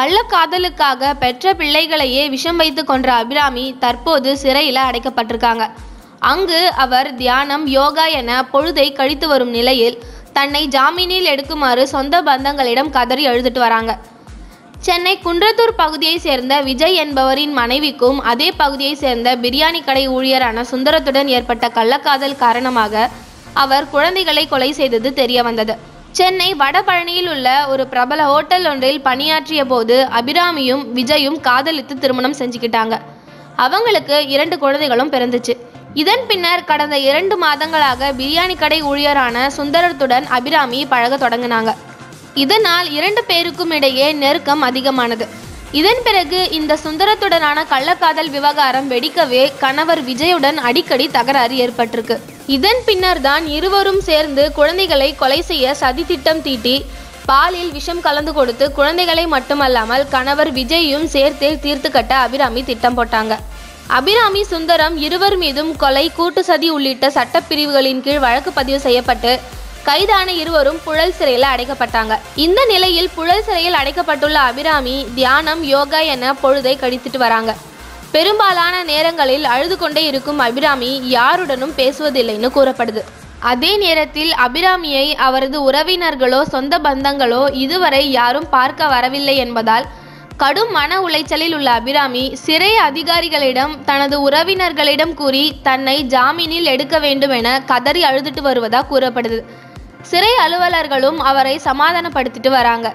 கள்ளக்காதலுக்காக பெற்ற பிள்ளைகளையே விஷம் வைத்து கொன்ற அபிராமி தற்போது சிறையில் அடைக்கப்பட்டிருக்காங்க. அங்கு அவர் தியானம் யோகா என பொழுதை கழித்து வரும் நிலையில் தன்னை ஜாமீனில் எடுக்குமாறு சொந்த பந்தங்களிடம் கதறி எழுதிட்டு வராங்க. சென்னை குன்றத்தூர் பகுதியை சேர்ந்த விஜய் என்பவரின் மனைவிக்கும் அதே பகுதியை சேர்ந்த பிரியாணி கடை ஊழியரான சுந்தரத்துடன் ஏற்பட்ட கள்ளக்காதல் காரணமாக அவர் குழந்தைகளை கொலை செய்தது தெரிய வந்தது. சென்னை வடபழனியில் உள்ள ஒரு பிரபல ஹோட்டல் ஒன்றில் பணியாற்றிய போது அபிராமியும் விஜயும் காதலித்து திருமணம் செஞ்சுக்கிட்டாங்க. அவங்களுக்கு இரண்டு குழந்தைகளும் பிறந்துச்சு. இதன் பின்னர் கடந்த இரண்டு மாதங்களாக பிரியாணி கடை ஊழியரான சுந்தரத்துடன் அபிராமி பழக தொடங்கினாங்க. இதனால் இரண்டு பேருக்கும் இடையே நெருக்கம் அதிகமானது. இதன் பிறகு இந்த சுந்தரத்துடனான கள்ளக்காதல் விவகாரம் வெடிக்கவே கணவர் விஜயுடன் அடிக்கடி தகராறு ஏற்பட்டிருக்கு. இதன் பின்னர் தான் இருவரும் சேர்ந்து குழந்தைகளை கொலை செய்ய சதி திட்டம் தீட்டி பாலில் விஷம் கலந்து கொடுத்து குழந்தைகளை மட்டுமல்லாமல் கணவர் விஜயும் சேர்த்தே தீர்த்து கட்ட அபிராமி திட்டம் போட்டாங்க. அபிராமி சுந்தரம் இருவர் மீதும் கொலை கூட்டு சதி உள்ளிட்ட சட்டப்பிரிவுகளின் கீழ் வழக்கு பதிவு செய்யப்பட்டு கைதான இருவரும் புழல் சிறையில் அடைக்கப்பட்டாங்க. இந்த நிலையில் புழல் சிறையில் அடைக்கப்பட்டுள்ள அபிராமி தியானம் யோகா என பொழுதை கழித்துட்டு வராங்க. பெரும்பாலான நேரங்களில் அழுது கொண்டே இருக்கும் அபிராமி யாருடனும் பேசுவதில்லைன்னு கூறப்படுது. அதே நேரத்தில் அபிராமியை அவரது உறவினர்களோ சொந்த பந்தங்களோ இதுவரை யாரும் பார்க்க வரவில்லை என்பதால் கடும் மன உளைச்சலில் உள்ள அபிராமி சிறை அதிகாரிகளிடம் தனது உறவினர்களிடம் கூறி தன்னை ஜாமீனில் எடுக்க வேண்டும் என கதறி அழுதுட்டு வருவதா கூறப்படுது. சிறை அலுவலர்களும் அவரை சமாதானப்படுத்திட்டு வராங்க.